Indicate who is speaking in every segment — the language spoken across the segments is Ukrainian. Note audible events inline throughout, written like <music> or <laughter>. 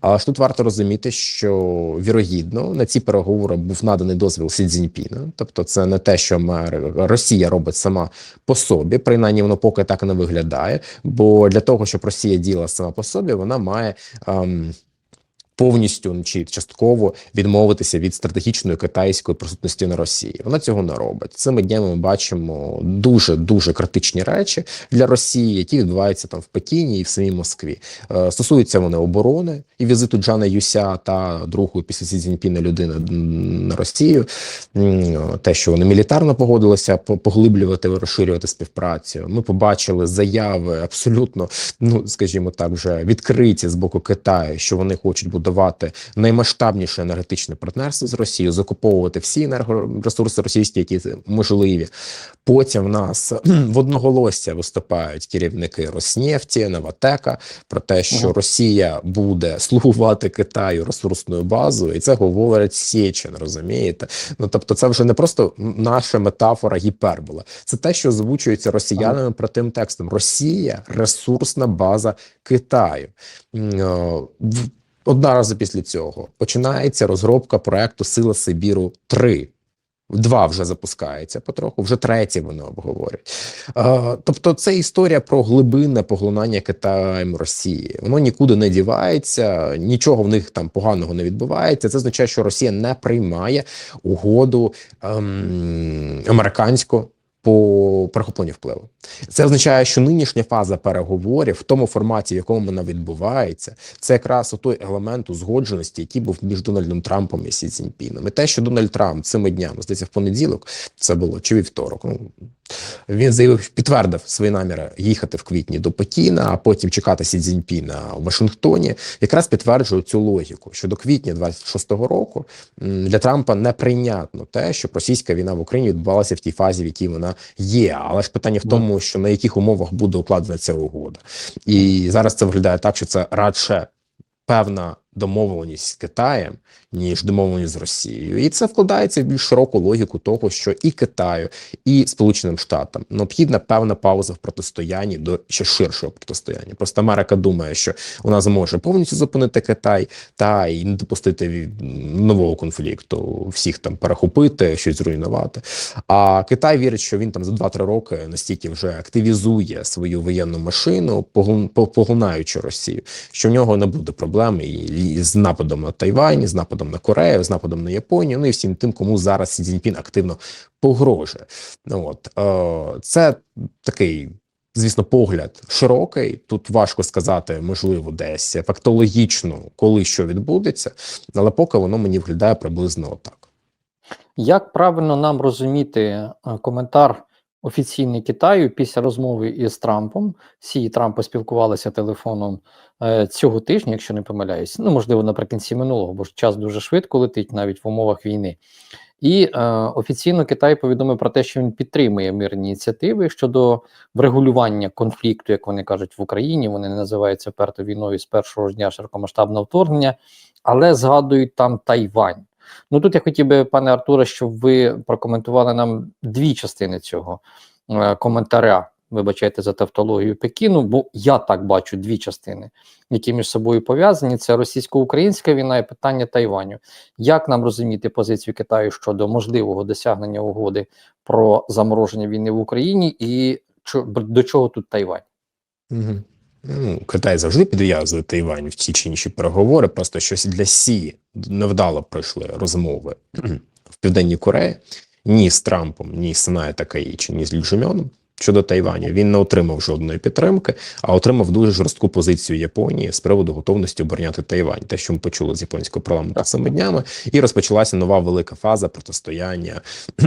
Speaker 1: Але ж тут варто розуміти, що вірогідно на ці переговори був наданий дозвіл Сі Цзіньпіна. Тобто, це не те, що Росія робить сама по собі, принаймні воно поки так не виглядає. Бо для того, щоб Росія діяла сама по собі, вона має. Ем, Повністю чи частково відмовитися від стратегічної китайської присутності на Росії. Вона цього не робить. Цими днями ми бачимо дуже дуже критичні речі для Росії, які відбуваються там в Пекіні і в самій Москві. Е, стосуються вони оборони і візиту Джана Юся та другої після Сі Цзіньпіна людини на Росію. Те, що вони мілітарно погодилися по- поглиблювати розширювати співпрацю. Ми побачили заяви абсолютно, ну скажімо так, вже відкриті з боку Китаю, що вони хочуть будувати наймасштабніше енергетичне партнерство з Росією, закуповувати всі енергоресурси російські, які можливі. Потім в нас в одноголосся виступають керівники Роснефті, Новатека про те, що
Speaker 2: Ага.
Speaker 1: Росія буде слугувати Китаю ресурсною базою, і це говорить Сєчин, розумієте? Ну тобто, це вже не просто наша метафора гіпербола. Це те, що озвучується росіянами простим текстом. Росія ресурсна база Китаю. Одразу після цього починається розробка проекту Сила Сибіру 3 Два вже запускається потроху, вже третє вони обговорюють. Е, тобто, це історія про глибинне поглинання Китаєм Росії. Воно нікуди не дівається, нічого в них там поганого не відбувається. Це означає, що Росія не приймає угоду ем, американську по перехопленню впливу. Це означає, що нинішня фаза переговорів в тому форматі, в якому вона відбувається, це якраз той елемент узгодженості, який був між Дональдом Трампом і Сі Цзіньпіном. І те, що Дональд Трамп цими днями, здається, в понеділок, це було чи вівторок. Ну він заявив, підтвердив свої наміри їхати в квітні до Пекіна, а потім чекати Сі Цзіньпіна в Вашингтоні. Якраз підтверджує цю логіку, що до квітня 26-го року для Трампа неприйнятно те, що російська війна в Україні відбувалася в тій фазі, в якій вона є. Але ж питання в тому, що на яких умовах буде укладена ця угода, і зараз це виглядає так, що це радше певна домовленість з Китаєм, ніж домовленість з Росією, і це вкладається в більш широку логіку того, що і Китаю, і Сполученим Штатам необхідна певна пауза в протистоянні до ще ширшого протистояння. Просто Америка думає, що вона зможе повністю зупинити Китай та і не допустити нового конфлікту, всіх там перехопити, щось зруйнувати. А Китай вірить, що він там за 2-3 роки настільки вже активізує свою воєнну машину, погл- по- поглинаючи Росію, що в нього не буде проблем і з нападом на Тайвань, з нападом на Корею, з нападом на Японію, ну і всім тим, кому зараз Сі Цзіньпін активно погрожує. Ну от е, це такий. Звісно, погляд широкий. Тут важко сказати, можливо, десь фактологічно, коли що відбудеться, але поки воно мені виглядає приблизно отак.
Speaker 2: Як правильно нам розуміти е, коментар офіційний Китаю після розмови із Трампом? Сі і Трамп поспілкувалися телефоном е, цього тижня, якщо не помиляюсь. Ну, можливо, наприкінці минулого, бо ж час дуже швидко летить навіть в умовах війни. І е, офіційно Китай повідомив про те, що він підтримує мирні ініціативи щодо врегулювання конфлікту, як вони кажуть, в Україні. Вони не називаються перто війною з першого ж дня широкомасштабного вторгнення, але згадують там Тайвань. Ну тут я хотів би, пане Артуре, щоб ви прокоментували нам дві частини цього е, коментаря. Вибачайте за тавтологію Пекіну, бо я так бачу дві частини, які між собою пов'язані: це російсько-українська війна і питання Тайваню. Як нам розуміти позицію Китаю щодо можливого досягнення угоди про замороження війни в Україні, і до чого тут Тайвань?
Speaker 1: Угу. Ну, Китай завжди підв'язує Тайвань в ті чи інші переговори, просто щось для Сі невдало пройшли розмови. <clears throat> В Південній Кореї. Ні з Трампом, ні з Синає Такаїчі, ні з Ліджумьоном щодо Тайваню. Він не отримав жодної підтримки, а отримав дуже жорстку позицію Японії з приводу готовності обороняти Тайвань. Те, що ми почули з японського парламенту цими днями, і розпочалася нова велика фаза протистояння <clears throat>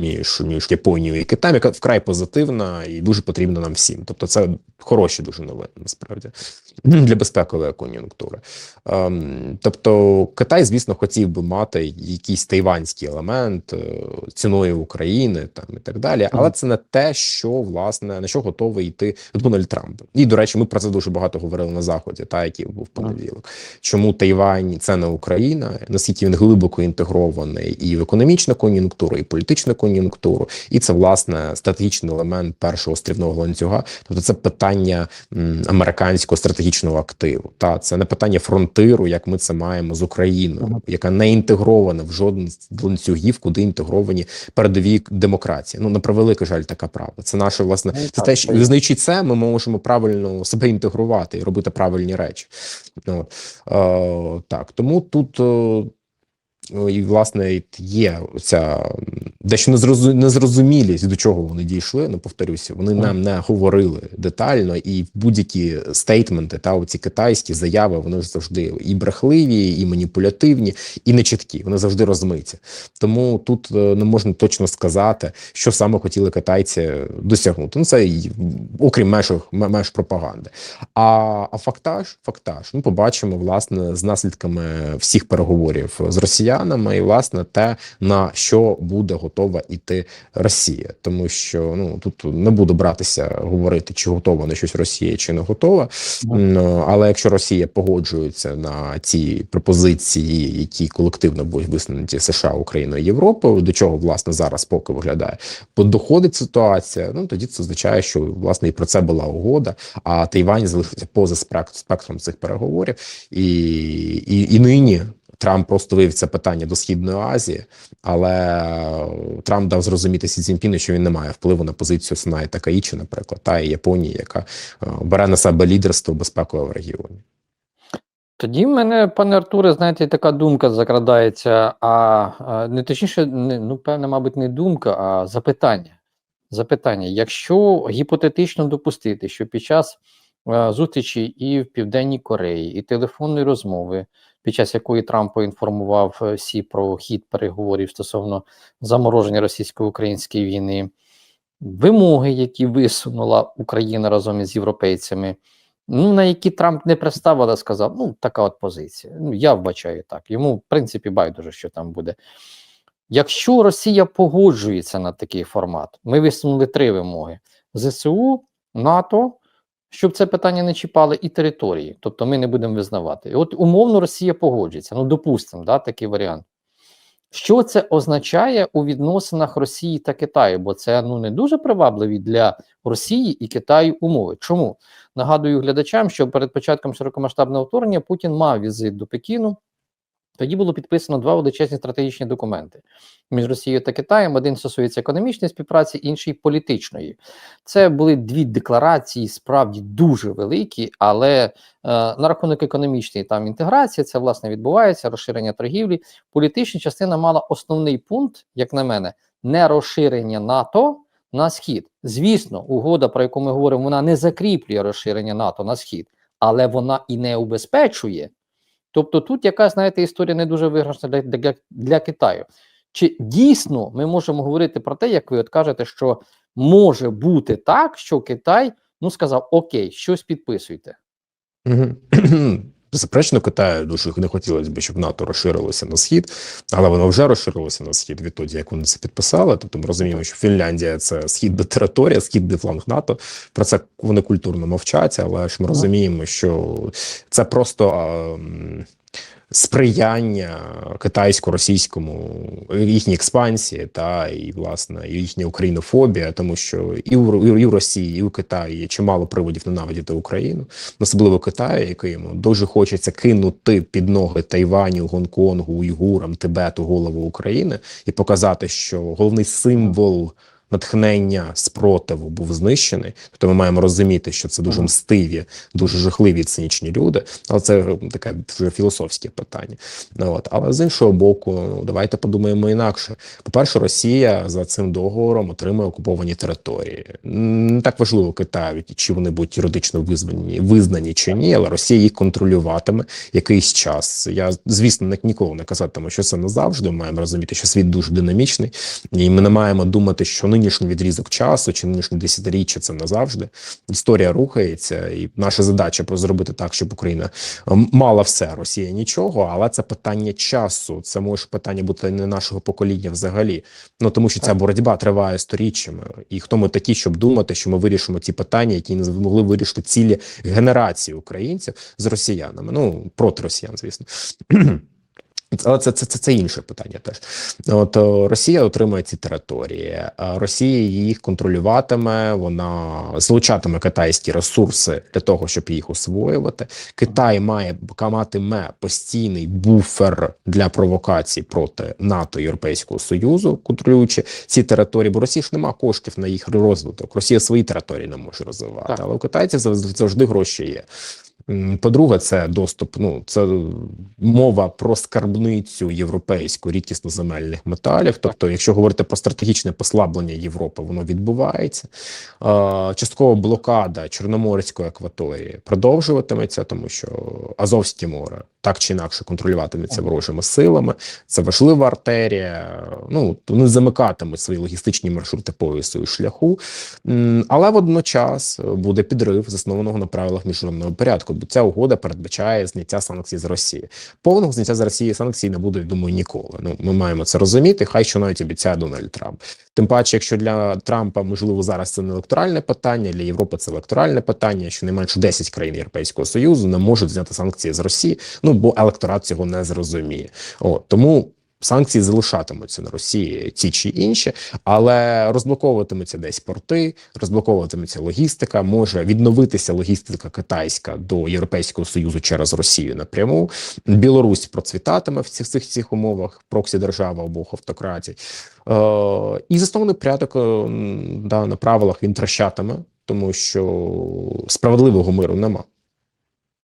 Speaker 1: між, між Японією і Китаєм, яка вкрай позитивна і дуже потрібна нам всім. Тобто, це хороші дуже новини насправді <clears throat> для безпекової кон'юнктури. Ем, тобто, Китай, звісно, хотів би мати якийсь тайванський елемент е, ціною України там і так далі, але це не те, що що власне на що готовий йти Дональд Трамп. І до речі, ми про це дуже багато говорили на заході, та який був понеділок. Чому Тайвань це не Україна? Наскільки він глибоко інтегрований і в економічну кон'юнктуру, і політичну кон'юнктуру, і це власне стратегічний елемент першого острівного ланцюга. Тобто, це питання американського стратегічного активу. Та це не питання фронтиру, як ми це маємо з Україною, яка не інтегрована в жоден з ланцюгів, куди інтегровані передові демократії. Ну на превеликий жаль, така правда. Це наше власне.
Speaker 2: Ну,
Speaker 1: Це те, що визнаючи це, ми можемо правильно себе інтегрувати і робити правильні речі. Ну, е, так, тому тут. Ну, і власне є ця дещо незрозу- незрозумілість, до чого вони дійшли. Ну повторюся, вони нам не говорили детально, і будь-які стейтменти та оці китайські заяви вони завжди і брехливі, і маніпулятивні, і нечіткі. Вони завжди розмиті. Тому тут е, не можна точно сказати, що саме хотіли китайці досягнути. Ну це окрім меж, меж пропаганди. А, а фактаж, фактаж, ми побачимо власне з наслідками всіх переговорів з росіянами, і власне те на що буде готова іти Росія, тому що ну тут не буду братися говорити, чи готова на щось Росія, чи не готова. Ну, але якщо Росія погоджується на ці пропозиції, які колективно будуть висунуті США, Україною, Європою, до чого власне зараз поки виглядає, бо доходить ситуація. Ну тоді це означає, що власне і про це була угода. А Тайвань залишиться поза спект- спектром цих переговорів, і, і, і нині. Трамп просто вивів це питання до східної Азії, але Трамп дав зрозуміти Сі Цзіньпіну, що він не має впливу на позицію Сенай та Каїчі, наприклад, та і Японії, яка е, бере на себе лідерство безпекове в регіоні.
Speaker 2: Тоді в мене, пане Артуре, знаєте, така думка закрадається, а, а не точніше, не, ну, певне, мабуть, не думка, а запитання. Запитання: якщо гіпотетично допустити, що під час е, зустрічі і в Південній Кореї, і телефонної розмови, під час якої Трамп поінформував е, всі про хід переговорів стосовно замороження російсько-української війни, вимоги, які висунула Україна разом із європейцями, ну на які Трамп не пристав, але сказав: ну, така от позиція. Ну, я вбачаю так. Йому, в принципі, байдуже, що там буде. Якщо Росія погоджується на такий формат, ми висунули три вимоги: ЗСУ, НАТО, щоб це питання не чіпали, і території. Тобто ми не будемо визнавати. І от умовно Росія погоджується. Ну, допустимо, да, такий варіант. Що це означає у відносинах Росії та Китаю? Бо це ну не дуже привабливі для Росії і Китаю умови. Чому нагадую глядачам, що перед початком широкомасштабного вторгнення Путін мав візит до Пекіну. Тоді було підписано два величезні стратегічні документи між Росією та Китаєм. Один стосується економічної співпраці, інший політичної. Це були дві декларації, справді дуже великі, але е, на рахунок економічної там інтеграції це власне відбувається розширення торгівлі. Політична частина мала основний пункт, як на мене, не розширення НАТО на схід. Звісно, угода, про яку ми говоримо, вона не закріплює розширення НАТО на схід, але вона і не убезпечує. Тобто тут якась, знаєте, історія не дуже виграшна для, для, для Китаю. Чи дійсно ми можемо говорити про те, як ви от кажете, що може бути так, що Китай ну сказав: Окей, щось підписуйте. <clears throat> <clears throat>
Speaker 1: Безперечно, Китаю дуже не хотілося б, щоб НАТО розширилося на схід, але воно вже розширилося на схід відтоді, як вони це підписали. Тобто ми розуміємо, що Фінляндія це східна територія, східний фланг НАТО. Про це вони культурно мовчать, але ж ми розуміємо, що це просто. а, Сприяння китайсько-російському їхній експансії та і власне їхня українофобія, тому що і у, і у Росії, і у Китаї є чимало приводів ненавидіти Україну особливо Китаю, який йому дуже хочеться кинути під ноги Тайваню, Гонконгу, Уйгурам, Тибету, голову України і показати, що головний символ. Натхнення спротиву був знищений, тобто ми маємо розуміти, що це дуже мстиві, дуже жахливі цинічні люди. Але це таке вже філософське питання. Ну, от. Але з іншого боку, ну, давайте подумаємо інакше. По-перше, Росія за цим договором отримує окуповані території. Не так важливо Китаю, чи вони будуть юридично визнані, визнані чи ні, але Росія їх контролюватиме якийсь час. Я звісно не ніколи не казатиму, що це назавжди. Ми маємо розуміти, що світ дуже динамічний, і ми не маємо думати, що нинішній відрізок часу чи нинішнє десятиріччя це назавжди. Історія рухається, і наша задача про зробити так, щоб Україна мала все, Росія нічого, але це питання часу. Це може питання бути не нашого покоління взагалі. Ну тому що ця боротьба триває сторіччями. І хто ми такі, щоб думати, що ми вирішимо ці питання, які не могли вирішити цілі генерації українців з росіянами. Ну проти росіян, звісно. <clears throat> Але це, це, це, це інше питання теж. От о, Росія отримує ці території, Росія їх контролюватиме, вона залучатиме китайські ресурси для того, щоб їх освоювати. Китай має матиме постійний буфер для провокацій проти НАТО і Європейського Союзу, контролюючи ці території, бо Росії ж нема коштів на їх розвиток. Росія свої території не може розвивати,
Speaker 2: Так.
Speaker 1: але у китайців завжди гроші є. По-друге, це доступ. Ну це мова про скарбницю європейську рідкісноземельних металів. Тобто, якщо говорити про стратегічне послаблення Європи, воно відбувається. Частково Часткова блокада Чорноморської акваторії продовжуватиметься, тому що Азовське море так чи інакше контролюватиметься ворожими силами. Це важлива артерія. Ну вони замикатимуть свої логістичні маршрути поясу і шляху. Але водночас буде підрив заснованого на правилах міжнародного порядку, бо ця угода передбачає зняття санкцій з Росії. Повного зняття з Росії санкцій не буде, я думаю, ніколи. Ну ми маємо це розуміти. Хай що навіть обіцяє Дональд Трамп. Тим паче, якщо для Трампа можливо зараз це не електоральне питання, для Європи це електоральне питання. Що не менше 10 країн Європейського союзу не можуть зняти санкції з Росії. Ну бо електорат цього не зрозуміє. От тому. Санкції залишатимуться на Росії ті чи інші, але розблоковуватимуться десь порти, розблоковуватиметься логістика. Може відновитися логістика китайська до Європейського союзу через Росію напряму. Білорусь процвітатиме в цих цих, цих умовах проксі держава обох автократій. Е, і заснований порядок е, да, на правилах він трещатиме, тому що справедливого миру нема.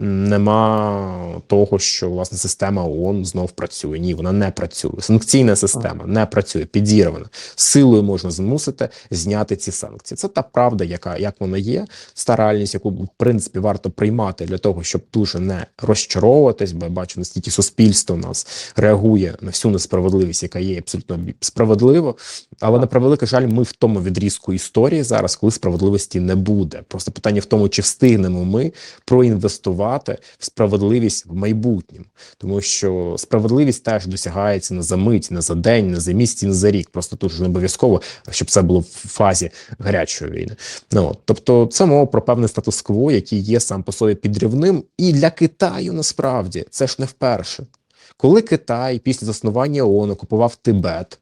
Speaker 1: Нема того, що власне система ООН знов працює. Ні, вона не працює. Санкційна система не працює, підірвана. Силою можна змусити зняти ці санкції. Це та правда, яка як вона є, та реальність, яку в принципі варто приймати для того, щоб дуже не розчаровуватись, бо я бачу, наскільки суспільство у нас реагує на всю несправедливість, яка є абсолютно справедливо. Але на превеликий жаль, ми в тому відрізку історії зараз, коли справедливості не буде. Просто питання в тому, чи встигнемо ми проінвестувати в справедливість в майбутньому, тому що справедливість теж досягається не за мить, не за день, не за місяць, не за рік. Просто тут не обов'язково, щоб це було в фазі гарячої війни. Ну тобто, це мова про певний статус-кво, який є сам по собі підривним, і для Китаю насправді це ж не вперше. Коли Китай після заснування ООН окупував Тибет.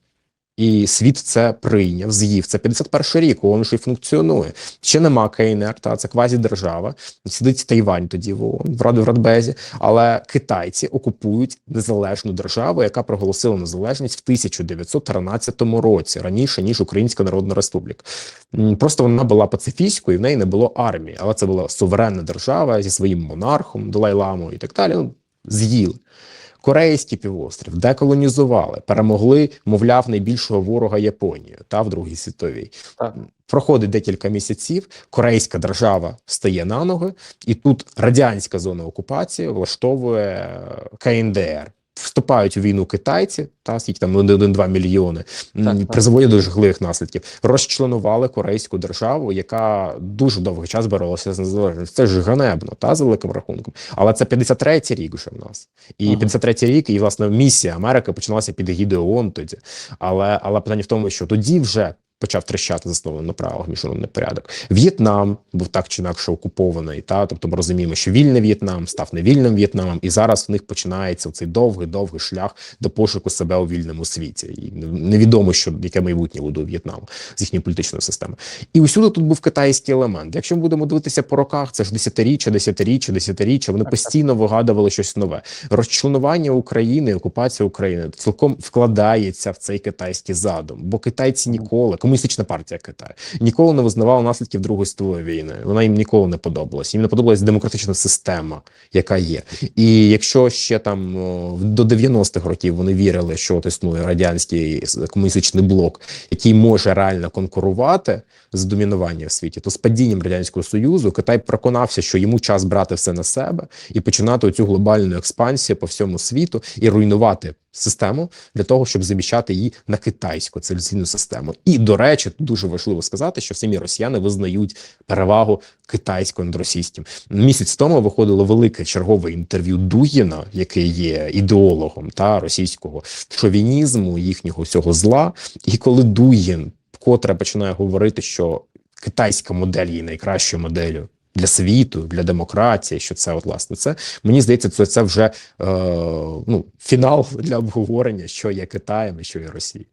Speaker 1: І світ це прийняв, з'їв. Це 51 рік, ООН ще й функціонує. Ще нема КНР, та це квазі-держава. Сидить Тайвань тоді в ООН, в Раді в Радбезі. Але китайці окупують незалежну державу, яка проголосила незалежність в 1913 році, раніше ніж Українська Народна Республіка. Просто вона була пацифістською, і в неї не було армії, але це була суверенна держава зі своїм монархом, Далай-Ламою і так далі. Ну, з'їли. Корейський півострів деколонізували, перемогли, мовляв, найбільшого ворога Японію та в Другій світовій.
Speaker 2: Так.
Speaker 1: Проходить декілька місяців, корейська держава стає на ноги, і тут радянська зона окупації влаштовує КНДР. Вступають у війну китайці, та скільки там 1-2 мільйони, м,
Speaker 2: Так, так.
Speaker 1: до жахливих наслідків. Розчленували корейську державу, яка дуже довгий час боролася з незалежністю. Це ж ганебно, та за великим рахунком. Але це 53-й рік вже в нас. І
Speaker 2: Ага.
Speaker 1: 53-й рік, і власне місія Америки почалася під ООН тоді. Але але питання в тому, що тоді вже. Почав трещати заснований на правилах міжнародний порядок. В'єтнам був так чи інакше окупований. Та тобто ми розуміємо, що вільний В'єтнам став невільним В'єтнамом, і зараз в них починається цей довгий довгий шлях до пошуку себе у вільному світі. І невідомо, що яке майбутнє буде у В'єтнаму з їхньої політичної системи. І усюди тут був китайський елемент. Якщо ми будемо дивитися по роках, це ж десятиріччя, десятиріччя, десятиріччя. Вони постійно вигадували щось нове. Розчленування України, окупація України цілком вкладається в цей китайський задум, бо китайці ніколи, комуністична партія Китаю, ніколи не визнавала наслідків Другої світової війни. Вона їм ніколи не подобалась. Їм не подобалась демократична система, яка є. І якщо ще там до 90-х років вони вірили, що от існує радянський комуністичний блок, який може реально конкурувати з домінуванням в світі, то з падінням радянського союзу Китай переконався, що йому час брати все на себе і починати цю глобальну експансію по всьому світу і руйнувати систему для того, щоб заміщати її на китайську цивілізаційну систему. І до речі, дуже важливо сказати, що самі росіяни визнають перевагу китайського над російським. Місяць тому виходило велике чергове інтерв'ю Дугіна, який є ідеологом та російського шовінізму, їхнього всього зла. І коли Дугін вкотре починає говорити, що китайська модель є найкращою моделлю. Для світу, для демократії, що це от власне це мені здається, це, це вже е, ну фінал <laughs> для обговорення, що є Китаєм і що є Росією.